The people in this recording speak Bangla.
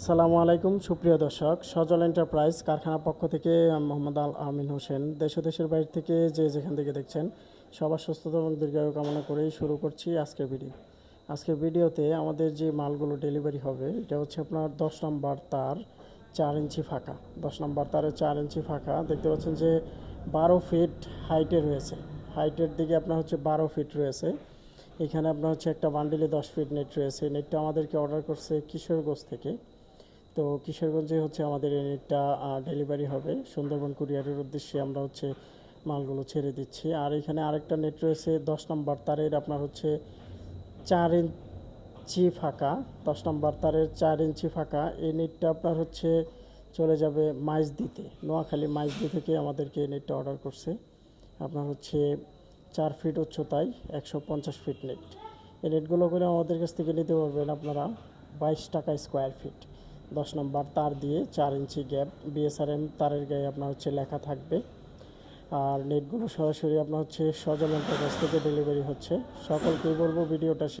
আসসালামু আলাইকুম, সুপ্রিয় দর্শক। সজল এন্টারপ্রাইজ কারখানা পক্ষ থেকে মোহাম্মদ আল আমিন হোসেন। দেশ দেশের বাইরে থেকে যে যেখান থেকে দেখছেন, সবার সুস্থতা এবং দীর্ঘায়ু কামনা করেই শুরু করছি আজকের ভিডিও। আজকের ভিডিওতে আমাদের যে মালগুলো ডেলিভারি হবে, এটা হচ্ছে আপনার দশ নম্বর তার চার ইঞ্চি ফাঁকা। দশ নম্বর তারের চার ইঞ্চি ফাঁকা। দেখতে পাচ্ছেন যে বারো ফিট হাইটে রয়েছে। হাইটের দিকে আপনার হচ্ছে বারো ফিট রয়েছে। এখানে আপনার হচ্ছে একটা বান্ডিলে দশ ফিট নেট রয়েছে। নেটটা আমাদেরকে অর্ডার করছে কিশোরগঞ্জ থেকে। তো কিশোরগঞ্জে হচ্ছে আমাদের নেটটা ডেলিভারি হবে। সুন্দরবন কুরিয়ারের উদ্দেশ্যে আমরা হচ্ছে মালগুলো ছেড়ে দিচ্ছি। আর এখানে আরেকটা নেট রয়েছে, দশ নম্বর তারের আপনার হচ্ছে চার ইঞ্চি ফাঁকা। দশ নম্বর তারের চার ইঞ্চি ফাঁকা। এই নেটটা আপনার হচ্ছে চলে যাবে মাইজ দিতে নোয়াখালী মাইজ দি থেকে আমাদেরকে এই নেটটা অর্ডার করছে। আপনার হচ্ছে চার ফিট উচ্চতায় একশো পঞ্চাশ ফিট নেট এই নেটগুলো করে আমাদের কাছ থেকে নিতে পারবেন আপনারা বাইশ টাকা স্কোয়ার ফিট দশ নম্বর তার দিয়ে চার ইঞ্চি গ্যাপ বিএসআরএম তারের গায়ে আপনার হচ্ছে লেখা থাকবে। আর নেটগুলো সরাসরি আপনার হচ্ছে সজলন্ত কাছ থেকে ডেলিভারি হচ্ছে। সকলকেই বলব ভিডিওটা